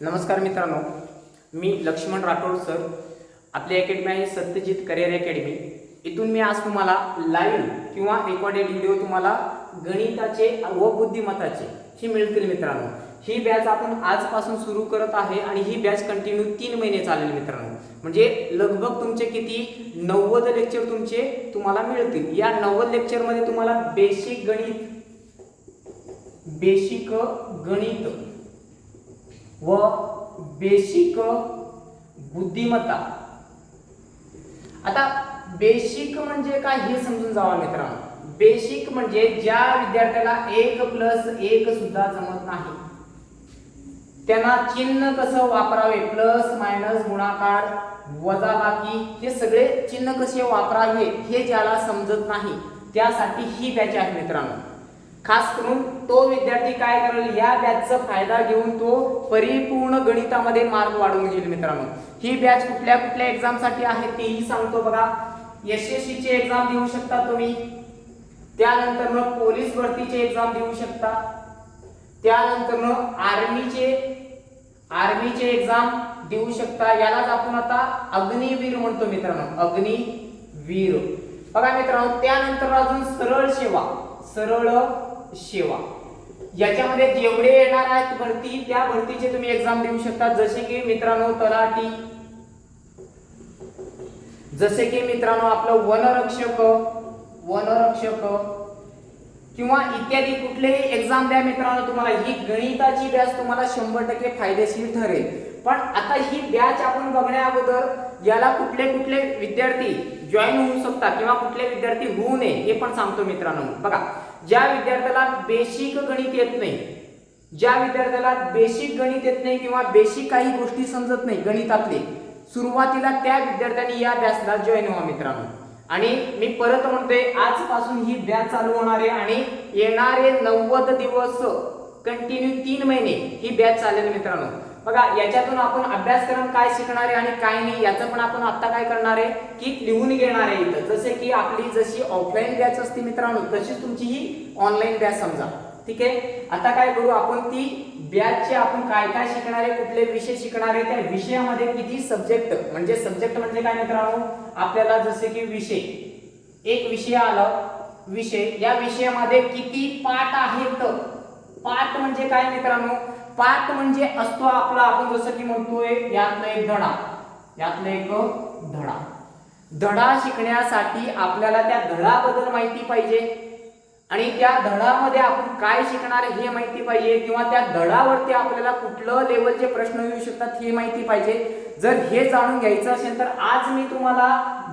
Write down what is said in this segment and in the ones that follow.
नमस्कार मित्रांनो मी लक्ष्मण राठोड सर आपली अकॅडमी आहे सत्यजित करिअर अकॅडमी इथून मी आज तुम्हाला लाईव्ह किंवा रेकॉर्डेड व्हिडिओ तुम्हाला गणिताचे व बुद्धिमत्ताचे ही मिळतील मित्रांनो. ही बॅच आपण आजपासून सुरू करत आहे आणि ही बॅच कंटिन्यू तीन महिने चालेल मित्रांनो. म्हणजे लगभग तुमचे किती? नव्वद लेक्चर तुमचे तुम्हाला मिळतील. या नव्वद लेक्चरमध्ये तुम्हाला बेसिक गणित बेसिक गणित व बेसिक बुद्धिमत्ता. आता बेसिक म्हणजे काय हे समजून जावा मित्रांनो. बेसिक म्हणजे ज्या विद्यार्थ्याला एक प्लस एक सुद्धा जमत नाही त्यांना चिन्ह कसं वापरावे? प्लस मायनस गुणाकार वजाबाकी हे सगळे चिन्ह कसे वापरावे हे ज्याला समजत नाही त्यासाठी ही बॅच आहे मित्रांनो. खास करून तो विद्यार्थी काय करेल या बॅचचा फायदा घेऊन तो परिपूर्ण गणितामध्ये मार्क वाढवून घेईल मित्रांनो. ही बॅच कुठल्या कुठल्या एक्झामसाठी आहे तेही सांगतो बघा. एसएससीची एक्झाम देऊ शकता तुम्ही. त्यानंतर मग पोलीस भरतीचे एक्झाम देऊ शकता. त्यानंतर मग आर्मीचे आर्मीचे एक्झाम देऊ शकता. यालाच आपण आता अग्निवीर म्हणतो मित्रांनो. अग्निवीर. बघा मित्रांनो त्यानंतर अजून सरळ सेवा. सरळ सेवा. याच्यामध्ये जेवढे येणार आहेत भरती त्या भरतीचे तुम्ही एक्झाम देऊ शकता. जसे की मित्रांनो तलाठी. जसे की मित्रांनो आपलं वनरक्षक वनरक्षक किंवा इत्यादी कुठलेही एक्झाम द्या मित्रांनो तुम्हाला. ही गणिताची बॅच तुम्हाला शंभर टक्के फायदेशीर ठरेल. पण आता ही बॅच आपण बघण्या अगोदर याला कुठले कुठले विद्यार्थी जॉईन होऊ शकतात किंवा कुठले विद्यार्थी होऊ नये हे पण सांगतो मित्रांनो. बघा. ज्या विद्यार्थ्याला बेसिक गणित येत नाही ज्या विद्यार्थ्याला बेसिक गणित येत नाही किंवा बेसिक काही गोष्टी समजत नाही गणितातले सुरुवातीला त्या विद्यार्थ्यांनी या बॅचला जॉईन व्हा मित्रांनो. आणि मी परत म्हणतोय आजपासून ही बॅच चालू होणार आहे आणि येणारे नव्वद दिवस कंटिन्यू तीन महिने ही बॅच चालेल मित्रांनो. बघा याच्यातून आपण अभ्यासक्रम काय शिकणार आहे आणि काय नाही याचं पण आपण आता काय करणार आहे की लिहून घेणार आहे इथं. जसे की आपली जशी ऑफलाईन बॅच असते मित्रांनो तशीच तुमची ही ऑनलाईन बॅच समजा. ठीक आहे? आता काय करू आपण ती बॅचचे आपण काय काय शिकणार आहे कुठले विषय शिकणार आहे त्या विषयामध्ये किती सब्जेक्ट म्हणजे सब्जेक्ट म्हणजे काय मित्रांनो? आपल्याला जसे की विषय. एक विषय आला विषय. या विषयामध्ये किती पाठ आहेत? पाठ म्हणजे काय मित्रांनो? पाठ म्हणजे असतो आपला आपण जसं की म्हणतोय यातलं एक धडा. यातलं एक धडा. धडा शिकण्यासाठी आपल्याला त्या धडाबद्दल माहिती पाहिजे. आणि त्या धडामध्ये आपण काय शिकणार हे माहिती पाहिजे किंवा त्या धडावरती आपल्याला कुठलं लेवलचे प्रश्न येऊ शकतात हे माहिती पाहिजे. जर हे जाणून घ्यायचं असेल तर आज मी तुम्हाला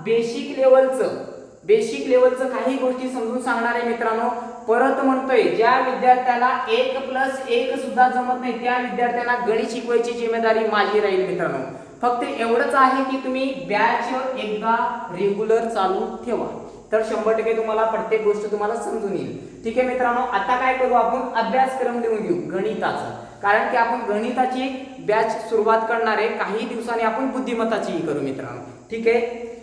बेसिक लेवलचं बेसिक लेवलचं काही गोष्टी समजून सांगणार आहे मित्रांनो. परत म्हणतोय ज्या विद्यार्थ्याला एक प्लस एक सुद्धा जमत नाही त्या विद्यार्थ्यांना गणित शिकवायची जिम्मेदारी माझी राहील मित्रांनो. फक्त एवढंच आहे की तुम्ही बॅच एकदा रेग्युलर चालू ठेवा. तर शंभर टक्के तुम्हाला प्रत्येक गोष्ट तुम्हाला समजून येईल. ठीक आहे मित्रांनो आता काय करू आपण? अभ्यासक्रम लिहून घेऊ गणिताचा. कारण की आपण गणिताची बॅच सुरुवात करणार आहे काही दिवसांनी आपण बुद्धिमत्ताचीही करू मित्रांनो. ठीक आहे?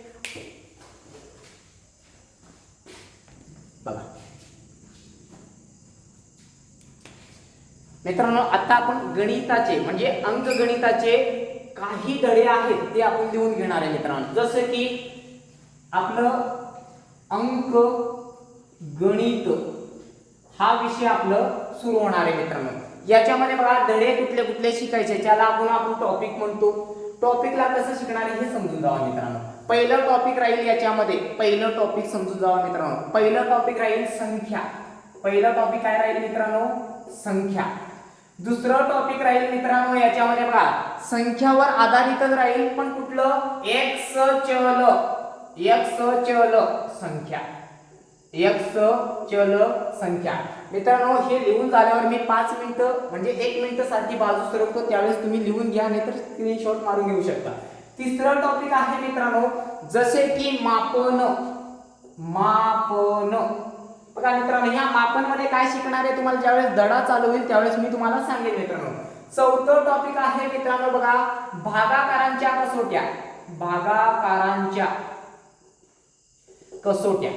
मित्रांनो आता आपण गणिताचे म्हणजे अंकगणिताचे काही धडे आहेत ते आपण लिहून घेणार आहे मित्रांनो. जसं की आपलं अंक गणित हा विषय आपलं सुरू होणार आहे मित्रांनो. याच्यामध्ये बघा धडे कुठले कुठले शिकायचे त्याला आपण आपण टॉपिक म्हणतो. टॉपिकला कसं शिकणार आहे हे समजून जावा मित्रांनो. पहिलं टॉपिक राहील याच्यामध्ये. पहिलं टॉपिक समजून जावा मित्रांनो. पहिलं टॉपिक राहील संख्या. पहिलं टॉपिक काय राहील मित्रांनो? संख्या. दुसरं टॉपिक राहील मित्रांनो याच्यामध्ये बघा. संख्यावर आधारितच राहील पण कुठलं? एक्स चल एक्स चल संख्या. एक्स चल संख्या. मित्रांनो हे लिहून झाल्यावर मी पाच मिनिटं म्हणजे एक मिनिटसाठी बाजू सरकतो त्यावेळेस तुम्ही लिहून घ्या नाहीतर स्क्रीनशॉट मारून घेऊ शकता. तिसरं टॉपिक आहे मित्रांनो जसे की मापन. मापन. बघा मित्रांनो ह्या मापनमध्ये काय शिकणार आहे? तुम्हाला ज्यावेळेस दडा चालू होईल त्यावेळेस मी तुम्हाला सांगेन मित्रांनो. चौथं टॉपिक आहे मित्रांनो बघा. भागाकारांच्या कसोट्या. भागाकारांच्या कसोट्या.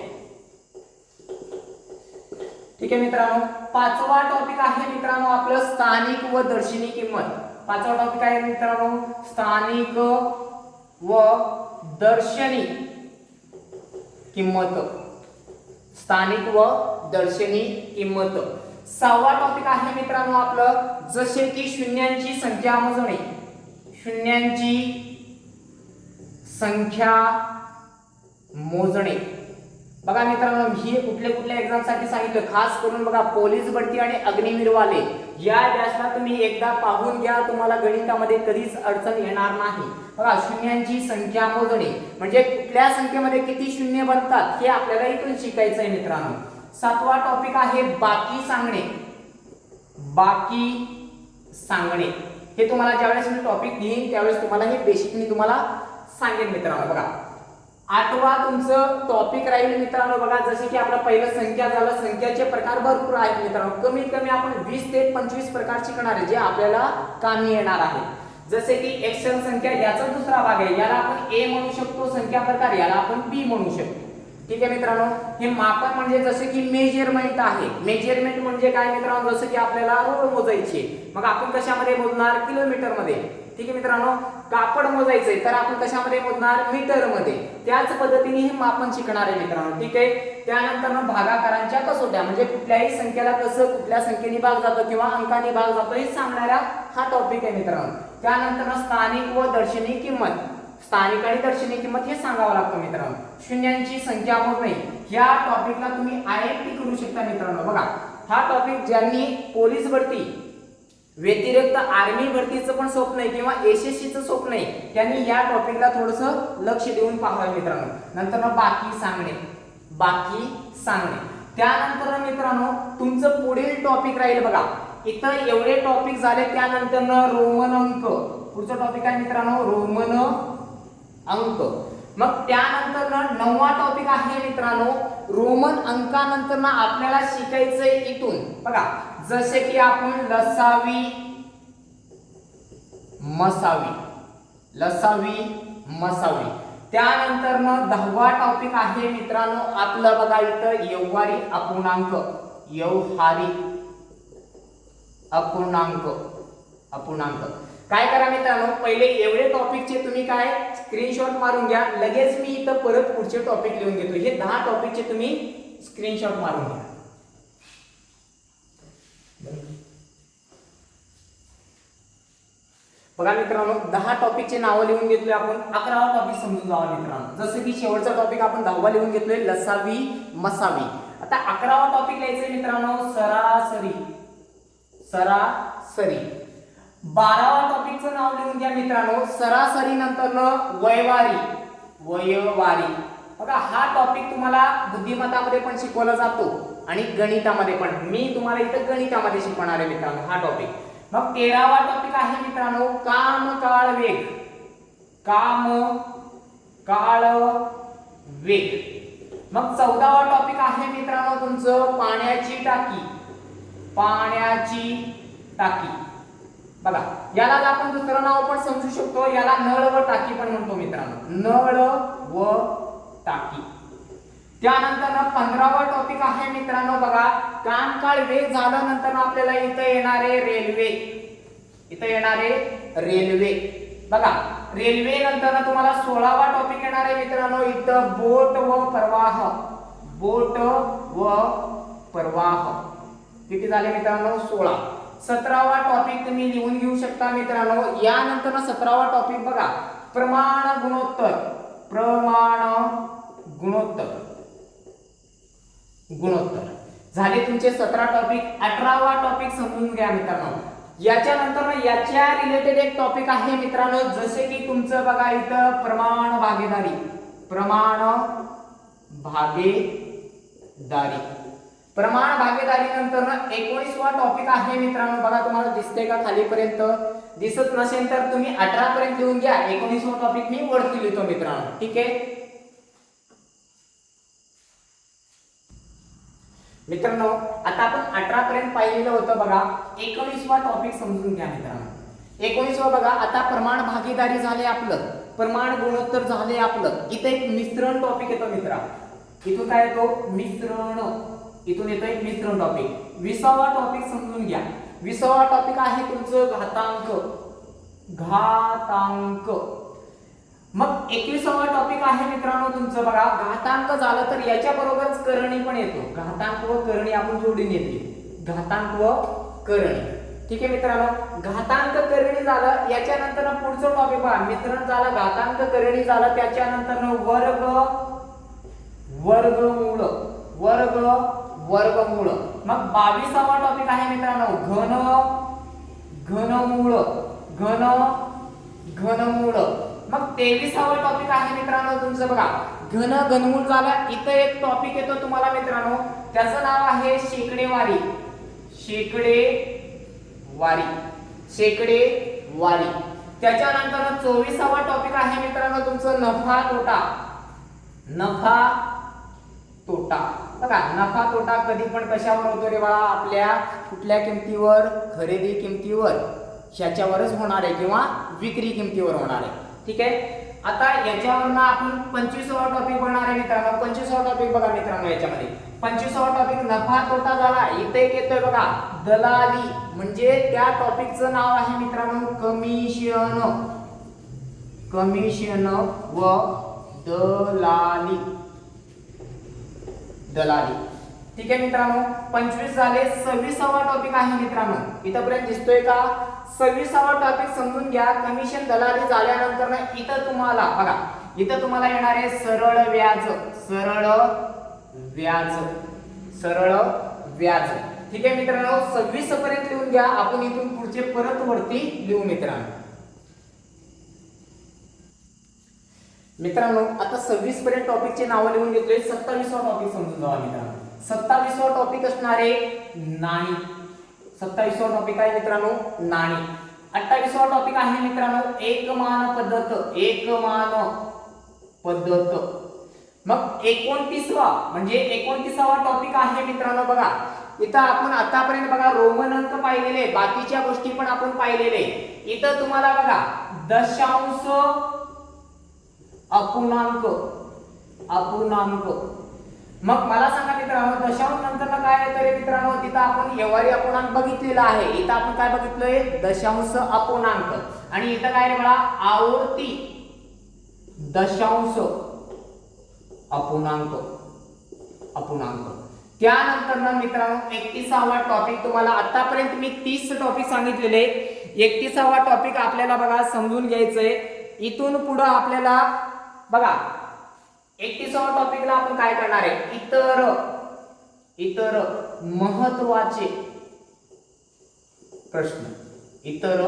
ठीक आहे मित्रांनो? पाचवा टॉपिक आहे मित्रांनो आपलं स्थानिक व दर्शनी किंमत. पाचवा टॉपिक आहे मित्रांनो स्थानिक व दर्शनी किंमत. स्थानिक व दर्शनी किंमत. सहावा टॉपिक आहे मित्रांनो आपलं जसे की शून्यांची संख्या मोजणे. शून्यांची संख्या मोजणे. बघा मित्रांनो ही कुठल्या कुठल्या एक्झामसाठी सांगितलं? खास करून बघा पोलीस भरती आणि अग्निवीरवाले. या बॅचला तुम्ही एकदा पाहून घ्या तुम्हाला गणितामध्ये कधीच अडचण येणार नाही. बघा शून्यांची संख्या मोजणे म्हणजे कुठल्या संख्येमध्ये किती शून्य बनतात हे आपल्याला इथून शिकायचं आहे मित्रांनो. सातवा टॉपिक आहे बाकी सांगणे. बाकी सांगणे. हे तुम्हाला ज्यावेळेस मी टॉपिक घेईन त्यावेळेस तुम्हाला हे बेसिक मी तुम्हाला सांगेन मित्रांनो. बघा. आठवा तुमचं टॉपिक राहील मित्रांनो. बघा जसे की आपलं पहिलं संख्या झालं संख्याचे प्रकार भरपूर आहेत मित्रांनो. कमीत कमी आपण वीस ते पंचवीस प्रकार शिकणार आहे जे आपल्याला कामी येणार आहे. जसे की एक्सेल संख्या याचा दुसरा भाग आहे. याला आपण ए म्हणू शकतो संख्या प्रकार. याला आपण बी म्हणू शकतो. ठीक आहे मित्रांनो? हे मापन म्हणजे जसं की मेजरमेंट आहे. मेजरमेंट म्हणजे काय मित्रांनो? जसं की आपल्याला रोड मोजायची. मग आपण कशामध्ये मोजणार? किलोमीटरमध्ये ठीक आहे मित्रांनो? कापड मोजायचंय तर आपण कशामध्ये मोजणार? मीटरमध्ये त्याच पद्धतीने हे मापन शिकणार आहे मित्रांनो. ठीक आहे? त्यानंतर मग भागाकारांच्या कसोट्या म्हणजे कुठल्याही संख्येला कसं कुठल्या संख्येने भाग जातो किंवा अंकाने भाग जातो हे सांगणारा हा टॉपिक आहे मित्रांनो. त्यानंतर स्थानिक व दर्शनी किंमत. स्थानिक आणि दर्शनी किंमत हे सांगावं लागतं मित्रांनो. शून्यांची संख्या मोजणे या टॉपिकला तुम्ही आय एम पी करू शकता मित्रांनो. बघा हा टॉपिक ज्यांनी पोलीस भरती व्यतिरिक्त आर्मी भरतीचं पण स्वप्न आहे किंवा एसएससीचं स्वप्न आहे त्यांनी या टॉपिकला थोडस लक्ष देऊन पाहावं मित्रांनो. नंतर मग बाकी सांगणे. बाकी सांगणे. त्यानंतर मित्रांनो तुमचं पुढील टॉपिक राहील बघा. इथं एवढे टॉपिक झाले त्यानंतर रोमन अंक. पुढचं टॉपिक आहे मित्रांनो रोमन अंक. मग त्यानंतर ना नववा टॉपिक आहे मित्रांनो रोमन अंकानंतर ना आपल्याला शिकायचंय इथून. बघा जसे की आपण लसावी मसावी लसावी मसावी. त्यानंतर ना दहावा टॉपिक आहे मित्रांनो आपलं बघा इथं व्यवहारी अपूर्णांक. व्यवहारी अपूर्णांक अपूर्णांक. काय करा मित्रांनो पहिले एवढे टॉपिकचे तुम्ही काय स्क्रीनशॉट मारून घ्या. लगेच मी इथं परत पुढचे टॉपिक लिहून घेतो. हे दहा टॉपिकचे तुम्ही स्क्रीनशॉट मारून घ्या. बघा मित्रांनो दहा टॉपिकचे नावं लिहून घेतलोय आपण. अकरावा टॉपिक समजून जावा मित्रांनो. जसं की शेवटचा टॉपिक आपण दहावा लिहून घेतलोय लसावी मसावी. आता अकरावा टॉपिक लिहायचंय मित्रांनो सरासरी. सरासरी. बारावा टॉपिकचं नाव लिहून घ्या मित्रांनो. सरासरी नंतर वयवारी. वयवारी. बघा हा टॉपिक तुम्हाला बुद्धिमत्तामध्ये पण शिकवला जातो आणि गणितामध्ये पण. मी तुम्हाला इथं गणितामध्ये शिकवणार आहे मित्रांनो हा टॉपिक मग तेरावा टॉपिक आहे मित्रांनो काम काळ वेग. काम काळ वेग. मग चौदावा टॉपिक आहे मित्रांनो तुमचं पाण्याची टाकी. पाण्याची टाकी. बघा याला आपण दुसरं नाव पण समजू शकतो याला नळ व टाकी पण म्हणतो मित्रांनो. नळ व टाकी. त्यानंतर ना पंधरावा टॉपिक आहे मित्रांनो बघा कानकाळ वेग झाल्यानंतर आपल्याला इथं येणारे रेल्वे इथं येणारे रेल्वे बघा रेल्वे नंतर ना तुम्हाला सोळावा टॉपिक येणार आहे मित्रांनो इथं बोट व प्रवाह. बोट व प्रवाह. किती झाले मित्रांनो? सोळा. सतरावा टॉपिक तुम्ही लिहून घेऊ शकता मित्रांनो. यानंतर सतरावा टॉपिक बघा. प्रमाण गुणोत्तर. प्रमाण गुणोत्तर. गुणोत्तर. झाले तुमचे सतरा टॉपिक अठरावा टॉपिक समजून घ्या मित्रांनो. याच्यानंतर याच्या रिलेटेड एक टॉपिक आहे मित्रांनो. जसे की तुमचं बघा इथं प्रमाण भागीदारी. प्रमाण भागीदारी. प्रमाण भागीदारी नंतर ना एकोणीसवा टॉपिक आहे मित्रांनो. बघा तुम्हाला दिसते का खालीपर्यंत? दिसत नसेल तर तुम्ही अठरा पर्यंत लिहून घ्या. एकोणीसवा टॉपिक मी वरती लिहितो मित्रांनो. ठीक आहे? मित्रांनो आता आपण अठरा पर्यंत पाहिलेलं होतं बघा. एकोणीसवा टॉपिक समजून घ्या मित्रांनो. एकोणीसवा बघा आता प्रमाण भागीदारी झाले आपलं. प्रमाण गुणोत्तर झाले आपलं. इथे एक मिश्रण टॉपिक येतो मित्रा. इथून काय येतो? मिश्रण. इथून येतोय मिश्रण टॉपिक विसावा टॉपिक समजून घ्या. विसावा टॉपिक आहे तुमचं घातांक. घातांक. मग एकविसावा टॉपिक आहे मित्रांनो तुमचं बघा. घातांक झालं तर याच्या बरोबरच करणी पण येतो. घातांक व करणी आपण जोडून येते घातांक व करणी. ठीक आहे मित्रांनो? घातांक करणी झालं याच्यानंतर पुढचं टॉपिक बघा मिश्रण झालं घातांक करणी झालं त्याच्यानंतर वर्ग वर्गमूळ. वर्ग वर्गमूळ. मग बावीसावा टॉपिक आहे मित्रांनो घन घनमूळ घन घनमूळ. मग तेवीसावा टॉपिक आहे मित्रांनो तुमचं बघा. घन घनमूळ झाला इथं एक टॉपिक येतो तुम्हाला मित्रांनो. त्याचं नाव आहे शेकडेवारी. शेकडे वारी शेकडे वारी त्याच्यानंतर चोवीसावा टॉपिक आहे मित्रांनो तुमचं नफा तोटा. नफा तोटा. बघा नफा तोटा कधी पण कशावर होतो रे बाळा? आपल्या कुठल्या किमतीवर? खरेदी किमतीवर. ह्याच्यावरच होणार आहे किंवा विक्री किमतीवर होणार आहे. ठीक आहे? आता याच्यावर ना आपण पंचवीसावा टॉपिक बघणार आहे मित्रांनो. पंचवीसावा टॉपिक बघा मित्रांनो याच्यामध्ये. पंचवीसावा टॉपिक नफा तोटा झाला. इथे एक येतोय बघा. दलाली. म्हणजे त्या टॉपिकचं नाव आहे मित्रांनो कमिशन. कमिशन व दलाली. दलाली. ठीक आहे मित्रांनो? पंचवीस झाले सव्वीसावा टॉपिक आहे मित्रांनो. इथंपर्यंत दिसतोय का? सव्वीसावा टॉपिक समजून घ्या. कमिशन दलाली झाल्यानंतर ना इथं तुम्हाला बघा इथं तुम्हाला येणार आहे सरळ व्याज सरळ व्याज सरळ व्याज. ठीक आहे मित्रांनो? सव्वीस पर्यंत लिहून घ्या. आपण इथून पुढचे परत वरती लिहू मित्रांनो. मित्रांनो आता सव्वीस पर्यंत टॉपिकचे नावं लिहून घेतोय. सत्तावीसवा टॉपिक समजून जावा मित्रांनो. सत्तावीसवा टॉपिक असणार आहे नाणी. सत्तावीसवा टॉपिक आहे मित्रांनो नाणी. अठ्ठावीसवा टॉपिक आहे मित्रांनो एकमान पद्धत. एकमान पद्धत. मग एकोणतीसवा म्हणजे एकोणतीसावा टॉपिक आहे मित्रांनो बघा. इथं आपण आतापर्यंत बघा रोमन अंक पाहिलेले बाकीच्या गोष्टी पण आपण पाहिलेले. इथं तुम्हाला बघा दशांश अपूर्णांक अपूर्णांक. मग मला सांगा मित्रांनो दशांश नंतर काय येतं रे मित्रांनो तिथं आपण व्यवहारी अपूर्णांक बघितलेला आहे. इथं आपण काय बघितलंय? दशांश अपूर्णांक. आणि इथं काय रे मला आवर्ती. दशांश अपूर्णांक. अपूर्णांक. त्यानंतर ना मित्रांनो एकतीसावा टॉपिक तुम्हाला आतापर्यंत मी तीस टॉपिक सांगितलेले एकतीसावा टॉपिक आपल्याला बघा समजून घ्यायचंय. इथून पुढं आपल्याला बघा एकतीसावा टॉपिकला आपण काय करणार आहे? इतर इतर महत्त्वाचे प्रश्न. इतर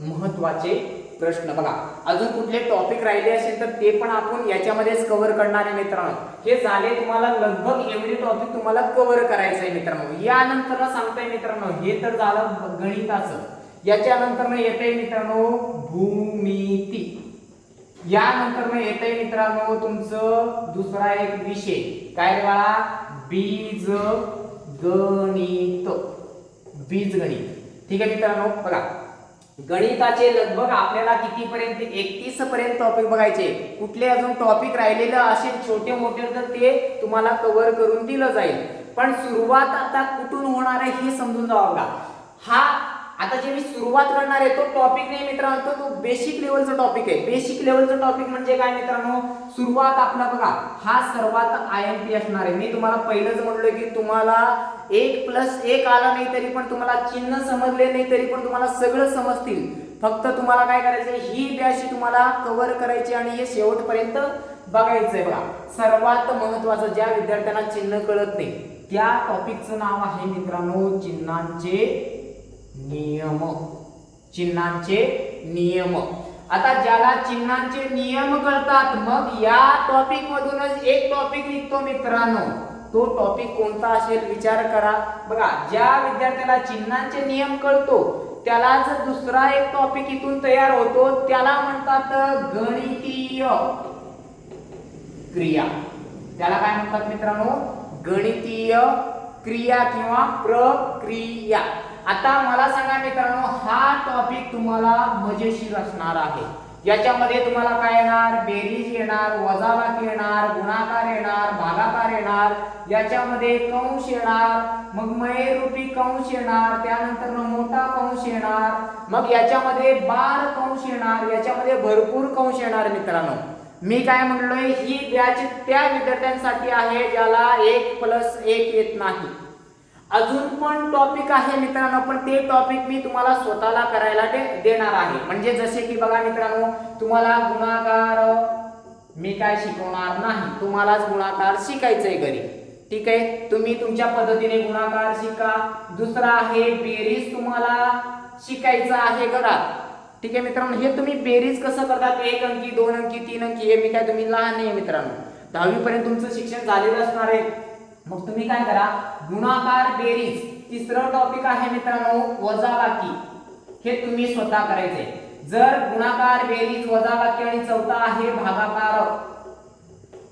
महत्त्वाचे प्रश्न. बघा अजून कुठले टॉपिक राहिले असेल तर ते पण आपण याच्यामध्येच कव्हर करणार आहे मित्रांनो. हे झाले तुम्हाला लगभग एवढे टॉपिक तुम्हाला कव्हर करायचं आहे मित्रांनो. यानंतर सांगताय मित्रांनो हे तर झालं गणिताचं. याच्यानंतर येते मित्रांनो भूमिती. यानंतर मग येतंय मित्रांनो तुमचं दुसरा एक विषय. काय रे बाळा? बीज गणित. बीज गणित. ठीक आहे मित्रांनो? बघा. गणिताचे लगभग आपल्याला किती पर्यंत एकतीस पर्यंत टॉपिक बघायचे. कुठले अजून टॉपिक राहिलेलं असेल छोटे मोठे तर ते तुम्हाला कव्हर करून दिलं जाईल. पण सुरुवात आता कुठून होणार आहे हे समजून जावं बघा. हा आता जे मी सुरुवात करणार आहे तो टॉपिक नाही मित्रांनो तो बेसिक लेवलचा टॉपिक आहे. बेसिक लेवलचा टॉपिक म्हणजे काय मित्रांनो? सुरुवात आपला बघा हा सर्वात आय एम पी असणार आहे. मी तुम्हाला पहिलंच म्हणलो की तुम्हाला एक प्लस एक आला नाही तरी पण तुम्हाला चिन्ह समजले नाही तरी पण तुम्हाला सगळं समजतील. फक्त तुम्हाला काय करायचंय ही बॅच तुम्हाला कव्हर करायची आणि हे शेवटपर्यंत बघायचंय बघा. सर्वात महत्वाचं ज्या विद्यार्थ्यांना चिन्ह कळत नाही त्या टॉपिकचं नाव आहे मित्रांनो चिन्हांचे नियम चिन्हांचे नियम. आता ज्याला चिन्हांचे नियम कळतात मग या टॉपिक मधूनच एक टॉपिक निघतो मित्रांनो. तो टॉपिक कोणता असेल विचार करा. बघा ज्या विद्यार्थ्याला चिन्हांचे नियम कळतो त्यालाच दुसरा एक टॉपिक इथून तयार होतो. त्याला म्हणतात गणितीय क्रिया. त्याला काय म्हणतात मित्रांनो? गणितीय क्रिया किंवा प्रक्रिया. आता मला सांगा मित्रांनो हा टॉपिक तुम्हाला मजेशीर असणार आहे. याच्यामध्ये तुम्हाला काय येणार? बेरीज येणार वजाबाक येणार गुणाकार येणार भागाकार येणार याच्यामध्ये कंश येणार मग मयरूपी कंश येणार त्यानंतर मोठा कंश येणार मग याच्यामध्ये बार कंश येणार याच्यामध्ये भरपूर कंश येणार मित्रांनो. मी काय म्हणलोय ही बॅच त्या विद्यार्थ्यांसाठी आहे ज्याला एक प्लस एक येत नाही. अजून पण टॉपिक आहे मित्रांनो पण ते टॉपिक मी तुम्हाला स्वतःला करायला दे- देणार आहे. म्हणजे जसे की बघा मित्रांनो तुम्हाला गुणाकार मी काय शिकवणार नाही. तुम्हालाच गुणाकार शिकायचंय घरी. ठीक आहे? तुम्ही तुमच्या पद्धतीने गुणाकार शिका. दुसरा आहे बेरीज तुम्हाला शिकायचं आहे घरात. ठीक आहे मित्रांनो? हे तुम्ही बेरीज कसं करतात एक अंकी दोन अंकी तीन अंकी हे मी काय तुम्ही लहान नाही मित्रांनो. दहावीपर्यंत तुमचं शिक्षण झालेलं असणार आहे. मग तुम्ही काय करा? गुणाकार बेरीज तिसरं टॉपिक आहे मित्रांनो वजाबाकी. हे तुम्ही स्वतः करायचे. जर गुणाकार बेरीज वजाबाकी आणि चौथा आहे भागाकार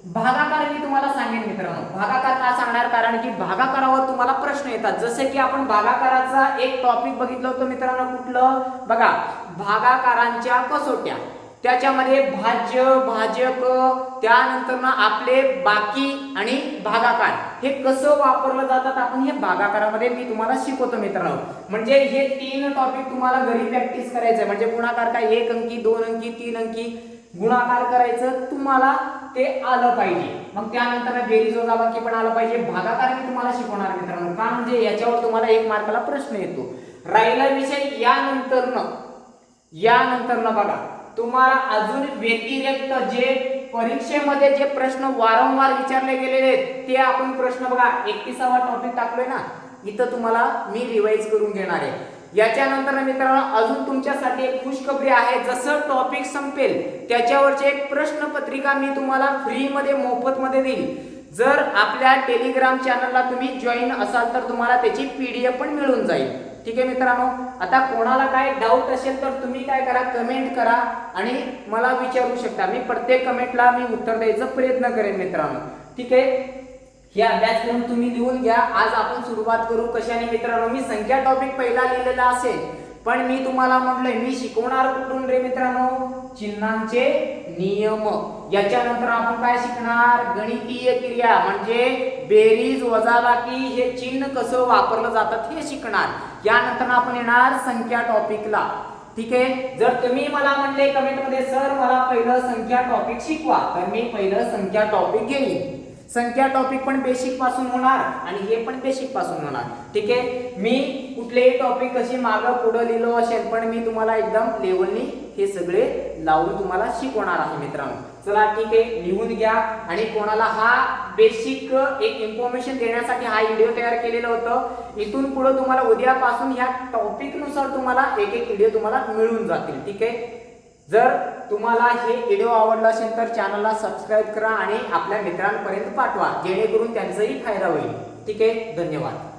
भागाकार मी तुम्हाला सांगेन मित्रांनो. भागाकार का सांगणार? कारण की भागाकारावर तुम्हाला प्रश्न येतात. जसे की आपण भागाकाराचा एक टॉपिक बघितलं होतं मित्रांनो कुठलं? बघा भागाकारांच्या कसोट्या. त्याच्यामध्ये भाज्य भाजक त्यानंतर ना आपले बाकी आणि भागाकार. हे कसं वापरलं जातात आपण हे भागाकारामध्ये मी तुम्हाला शिकवतो मित्रांनो. म्हणजे हे तीन टॉपिक तुम्हाला घरी प्रॅक्टिस करायचं म्हणजे गुणाकार काय? एक अंकी दोन अंकी तीन अंकी. गुणाकार करायचं तुम्हाला ते आलं पाहिजे. मग त्यानंतर बेरीज वजाबाकी पण आलं पाहिजे. भागाकार मी तुम्हाला शिकवणार मित्रांनो. का म्हणजे याच्यावर तुम्हाला एक मार्काला प्रश्न येतो. राहिला विषय यानंतरनं यानंतरनं बघा. तुम्हाला अजून व्यतिरिक्त जे परीक्षेमध्ये जे प्रश्न वारंवार विचारले गेलेले आहेत ते आपण प्रश्न बघा एकतीसावा टॉपिक टाकलोय ना इथं तुम्हाला मी रिवाइज करून घेणार आहे. याच्यानंतर मित्रांनो अजून तुमच्यासाठी एक खुशखबरी आहे जसं टॉपिक संपेल त्याच्यावरची एक प्रश्नपत्रिका मी तुम्हाला फ्रीमध्ये मोफतमध्ये देईल. जर आपल्या टेलिग्राम चॅनलला तुम्ही जॉईन असाल तर तुम्हाला त्याची पीडीएफ पण मिळून जाईल. ठीक आहे मित्रांनो? आता कोणाला काय डाऊट असेल तर तुम्ही काय करा कमेंट करा आणि मला विचारू शकता. मी प्रत्येक कमेंटला मी उत्तर द्यायचा प्रयत्न करेन मित्रांनो. ठीक आहे? हे अभ्यासक्रम तुम्ही लिहून घ्या. आज आपण सुरुवात करू कशाने मित्रांनो? मी संख्या टॉपिक पहिला लिहिलेला असेल पण मी तुम्हाला म्हटलंय मी शिकवणार कुठून रे मित्रांनो? चिन्हांचे नियम. याच्यानंतर आपण काय शिकणार? गणितीय क्रिया म्हणजे बेरीज वजाबाकी हे चिन्ह कसं वापरलं जातात हे शिकणार. यानंतर आपण येणार संख्या टॉपिकला. ठीक आहे? जर तुम्ही मला म्हणले कमेंटमध्ये सर मला पहिलं संख्या टॉपिक शिकवा तर मी पहिलं संख्या टॉपिक घेईन. संख्या टॉपिक पण बेसिकपासून होणार आणि हे पण बेसिकपासून होणार. ठीक आहे? मी कुठलेही टॉपिक कशी मागं पुढं लिहिलो असेल पण मी तुम्हाला एकदम लेवलनी हे सगळे लावून तुम्हाला शिकवणार आहे मित्रांनो. चला ठीक आहे लिहून घ्या. आणि कोणाला हा बेसिक एक इन्फॉर्मेशन देण्यासाठी हा व्हिडिओ तयार केलेलं होतं इथून पुढे तुम्हाला उद्यापासून ह्या टॉपिकनुसार तुम्हाला एक एक व्हिडिओ तुम्हाला मिळून जातील. ठीक आहे? जर तुम्हाला हे व्हिडिओ आवडला असेल तर चॅनलला सबस्क्राईब करा आणि आपल्या मित्रांपर्यंत पाठवा जेणेकरून त्यांचाही फायदा होईल. ठीक आहे? धन्यवाद.